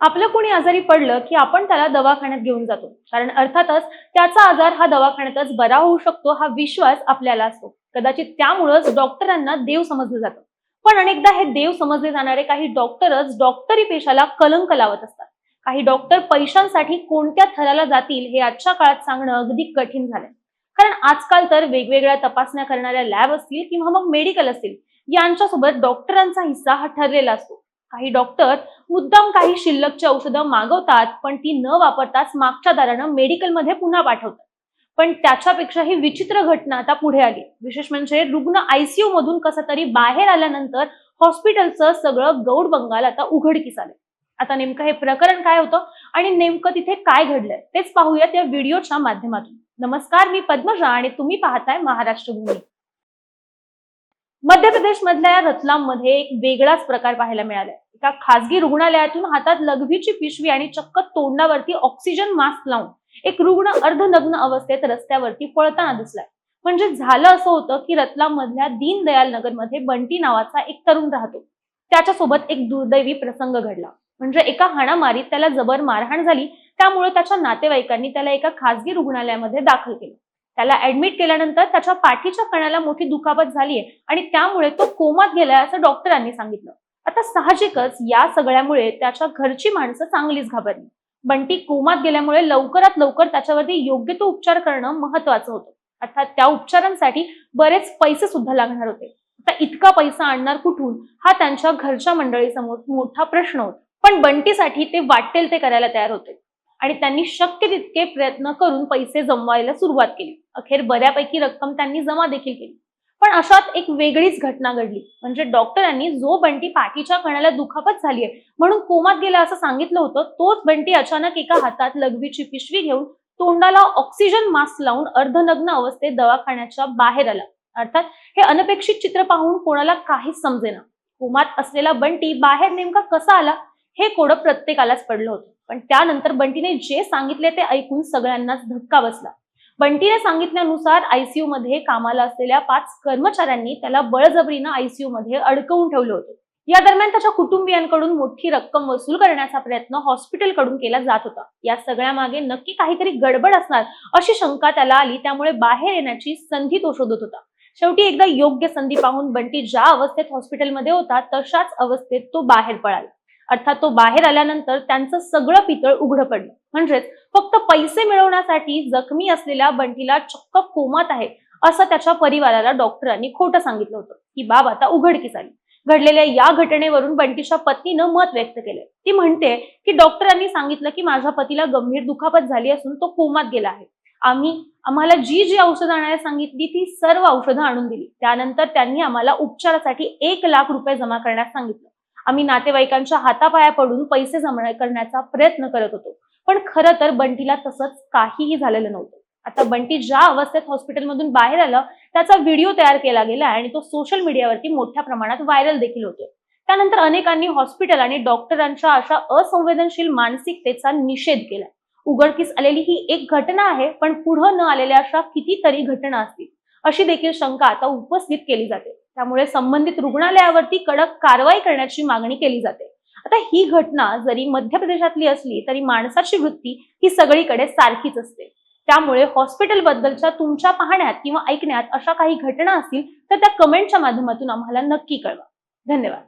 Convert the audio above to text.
आपलं कोणी आजारी पडलं की आपण त्याला दवाखान्यात घेऊन जातो. कारण अर्थातच त्याचा आजार हा दवाखान्यातच बरा होऊ शकतो हा विश्वास आपल्याला असतो. कदाचित त्यामुळंच डॉक्टरांना देव समजलं जातं. पण अनेकदा हे देव समजले जाणारे काही डॉक्टरच डॉक्टरी पेशाला कलंक लावत असतात. काही डॉक्टर पैशांसाठी कोणत्या थराला जातील हे आजच्या काळात सांगणं अगदी कठीण झालंय. कारण आजकाल तर वेगवेगळ्या तपासण्या करणाऱ्या लॅब असतील किंवा मग मेडिकल असतील यांच्यासोबत डॉक्टरांचा हिस्सा हा ठरलेला असतो. काही डॉक्टर मुद्दाम काही शिल्लकची औषधं मागवतात पण ती न वापरताच मागच्या दारानं मेडिकलमध्ये पुन्हा पाठवतात. पण त्याच्यापेक्षा ही विचित्र घटना आता पुढे आली. विशेष म्हणजे रुग्ण आयसीयू मधून कसं तरी बाहेर आल्यानंतर हॉस्पिटलचं सगळं गौड बंगाल आता उघडकीस आले आता नेमकं हे प्रकरण काय होतं आणि नेमकं तिथे काय घडलंय तेच पाहूयात या व्हिडिओच्या माध्यमातून. नमस्कार मी पद्मजा आणि तुम्ही पाहताय महाराष्ट्र भूमी. मध्य प्रदेश मधल्या रतलाम एक वेगळाच प्रकार पाहायला मिळालाय. एका खासगी रुग्णालयातून हातात लघवीची पिशवी आणि चक्क तोंडावरती ऑक्सिजन मास्क लावून एक रुग्ण अर्धनग्न अवस्थेत रस्त्यावरती पळताना दिसलाय. म्हणजे झालं असं होतं की रतलाम मधल्या दीनदयाल नगरमध्ये बंटी नावाचा एक तरुण राहतो. त्याच्यासोबत एक दुर्दैवी प्रसंग घडला. म्हणजे एका हाणामारीत त्याला जबर मारहाण झाली. त्यामुळे त्याच्या नातेवाईकांनी त्याला एका खासगी रुग्णालयामध्ये दाखल केलं. त्याला ऍडमिट केल्यानंतर त्याच्या पाठीच्या कणाला मोठी दुखापत झालीय आणि त्यामुळे तो कोमात गेलाय असं डॉक्टरांनी सांगितलं. आता साहजिकच या सगळ्यामुळे त्याच्या घरची माणसं चांगलीच घाबरली. बंटी कोमात गेल्यामुळे लवकरात लवकर त्याच्यावरती योग्य तो उपचार करणं महत्वाचं होतं. अर्थात त्या उपचारांसाठी बरेच पैसे सुद्धा लागणार होते. आता इतका पैसा आणणार कुठून? हा त्यांच्या घरच्या मंडळीसमोर मोठा प्रश्न होता. पण बंटीसाठी ते वाटेल ते करायला तयार होते. आणि त्यांनी शक्य तितके प्रयत्न करून पैसे जमवायला सुरुवात केली. अखेर बऱ्यापैकी रक्कम त्यांनी जमा देखील केली. पण अशात एक वेगळीच घटना घडली. म्हणजे डॉक्टरांनी जो बंटी पाठीच्या कणाला दुखापत झालीय म्हणून कोमात गेला असं सांगितलं होतं तोच बंटी अचानक एका हातात लघवीची पिशवी घेऊन तोंडाला ऑक्सिजन मास्क लावून अर्धनग्न अवस्थेत दवाखान्याच्या बाहेर आला. अर्थात हे अनपेक्षित चित्र पाहून कोणाला काहीच समजेना. कोमात असलेला बंटी बाहेर नेमका कसा आला हे कोडं प्रत्येकालाच पडलं होतं. पण त्यानंतर बंटीने जे सांगितले ते ऐकून सगळ्यांनाच धक्का बसला. बंटीने सांगितल्यानुसार आयसीयू मध्ये कामाला असलेल्या पाच कर्मचाऱ्यांनी त्याला बळजबरीनं आयसीयू मध्ये अडकवून ठेवलं होतं. या दरम्यान त्याच्या कुटुंबियांकडून मोठी रक्कम वसूल करण्याचा प्रयत्न हॉस्पिटलकडून केला जात होता. या सगळ्या मागे नक्की काहीतरी गडबड असणार अशी शंका त्याला आली त्यामुळे बाहेर येण्याची संधी तो शोधत होता. शेवटी एकदा योग्य संधी पाहून बंटी ज्या अवस्थेत हॉस्पिटलमध्ये होता तशाच अवस्थेत तो बाहेर पळाला. अर्थात तो बाहेर आल्यानंतर त्यांचं सगळं पितळ उघडं पडलं. म्हणजेच फक्त पैसे मिळवण्यासाठी जखमी असलेल्या बंटीला चक्क कोमात आहे असं त्याच्या परिवाराला डॉक्टरांनी खोटं सांगितलं होतं. ही बाब आता उघडकीस आली. घडलेल्या या घटनेवरून बंटीच्या पत्नीनं मत व्यक्त केलंय. ती म्हणते की डॉक्टरांनी सांगितलं की माझ्या पतीला गंभीर दुखापत झाली असून तो कोमात गेला आहे. आम्ही आम्हाला जी जी औषधं आणायला सांगितली ती सर्व औषधं आणून दिली. त्यानंतर त्यांनी आम्हाला उपचारासाठी एक लाख रुपये जमा करण्यास सांगितलं. आम्ही नातेवाईकांच्या हातापाया पडून पैसे जमा करण्याचा प्रयत्न करत होतो. पण खरं तर बंटीला तसंच काहीही झालेलं नव्हतं. आता बंटी ज्या अवस्थेत हॉस्पिटलमधून बाहेर आलं त्याचा व्हिडिओ तयार केला गेला आणि तो सोशल मीडियावरती मोठ्या प्रमाणात व्हायरल देखील होतोय. त्यानंतर अनेकांनी हॉस्पिटल आणि डॉक्टरांच्या अशा असंवेदनशील मानसिकतेचा निषेध केला. उघडकीस आलेली ही एक घटना आहे पण पुढं न आलेल्या अशा कितीतरी घटना असतील अशी देखील शंका आता उपस्थित केली जाते. त्यामुळे संबंधित रुग्णालयावरती कडक कारवाई करण्याची मागणी केली जाते. आता ही घटना जरी मध्य प्रदेशातली असली तरी माणसाची वृत्ती ही सगळीकडे सारखीच असते. त्यामुळे हॉस्पिटल बद्दलच्या तुमच्या पाहण्यात किंवा ऐकण्यात अशा काही घटना असतील तर त्या कमेंटच्या माध्यमातून आम्हाला नक्की कळवा. धन्यवाद.